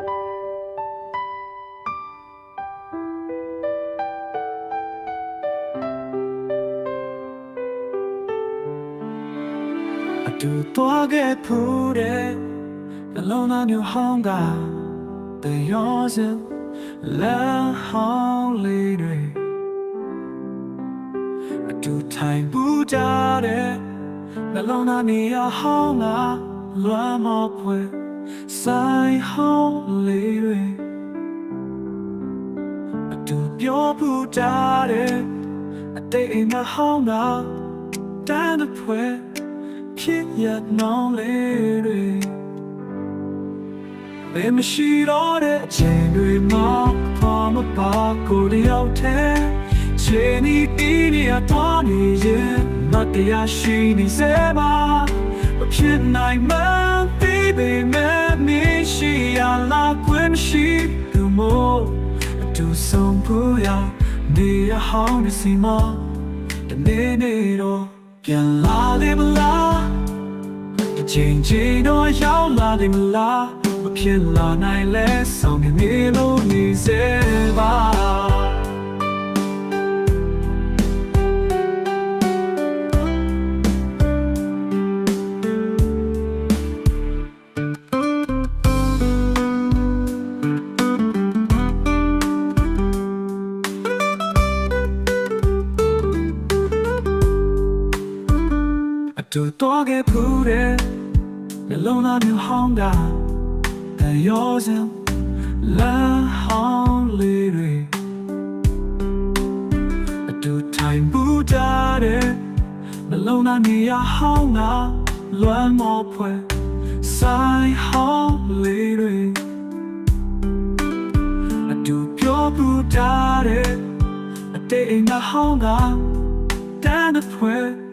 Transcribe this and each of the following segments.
အတူသွားခဲ့ဖူးတဲ့နှလုံးသားမျိုးဟောင်းကတရောစင်လမ်းဟောင်းလေးတွေအတူထိုင်ပူကြတဲ့နှလုံးသားနေရာဟောင်းကလွမ်းမောဖွယ် ဆိုင်ဟောင်းလေးတွေအတူပြောပူကြတဲ့အတိတ်အိမ်မဟောင်းကတန်းတဲ့ဖွယ်ဖြစ်ရနောင်းလေးတွေဘယ်မရှိတော့တဲ့အချိန်တွေမှာဖော်မပါကိုတယောက်တည်းခြေနီးတီးနေရတော့နေရင်မတရားရှိနေစေပါမဖြစ်နိုင်မှန်းသိပေမဲ့မ ရှိရလာခွင့်မရှိသူမို့အတူဆုံးဖို့ရနေရဟောင်းနေစီမတနေ့နေ့တော့ပြန်လာလေမလားအချိန်ချင်းတော့ရောက်လာတယ်မလားမဖြစ်လာနိုင်လဲဆောင်နေနေလို့နေစေပါ တူတော့ခဲ့ဖူးတဲ့နှလုံးသားမျိုးဟောင်းတာတန်ရောစံလမ်းဟောင်းလေးတွေအတူထိုင်ပူကြတဲ့နှလုံးသားနေရာဟောင်းတာလွမ်းမောဖွယ်ဆိုင်ဟောင်းလေးတွေအတူပြောပူကြတဲ့အတိတ်အိမ်မဟောင်းကတန်းတဲ့ဖွယ်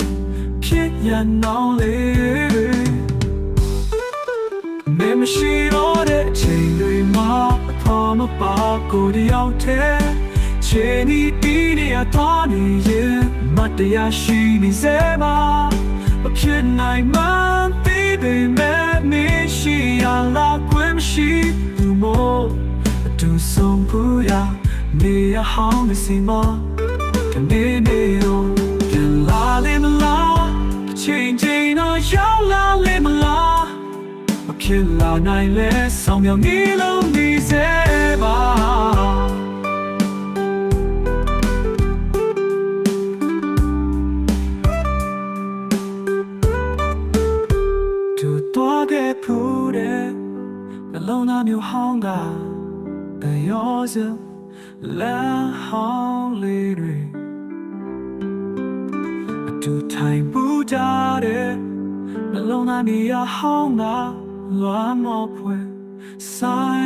ဖြစ်ရနောင်းလေးမင်းမရှိတော့တဲ့အချိန်တွေမှာအဖော်မပါကိုတယောက်တည်းချေနီးတီးနေရတော့နေရင်မတရားရှိနေစေပါမဖြစ်နိုင်မှန်းသိပေမဲ့မရှိရလာခွင့်မရှိသူမို့အတူဆုံးဖို့ရနေရဟောင်းနေစီမတနေ့နေ့တော့ ဖြစ်လာနိုင်လဲဆောင်မြောင်နေလို့နေစေပါသူတော့တဲ့ဖူးတဲ့နှလုံးသားမျိုးဟောင်းကတရောစလမ်းဟောင်းလေးတွေအတူထိုင်ပူကြတဲ့နှလုံးသားနေရာဟောင်းက 乱莫陪，西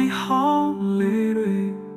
可离别。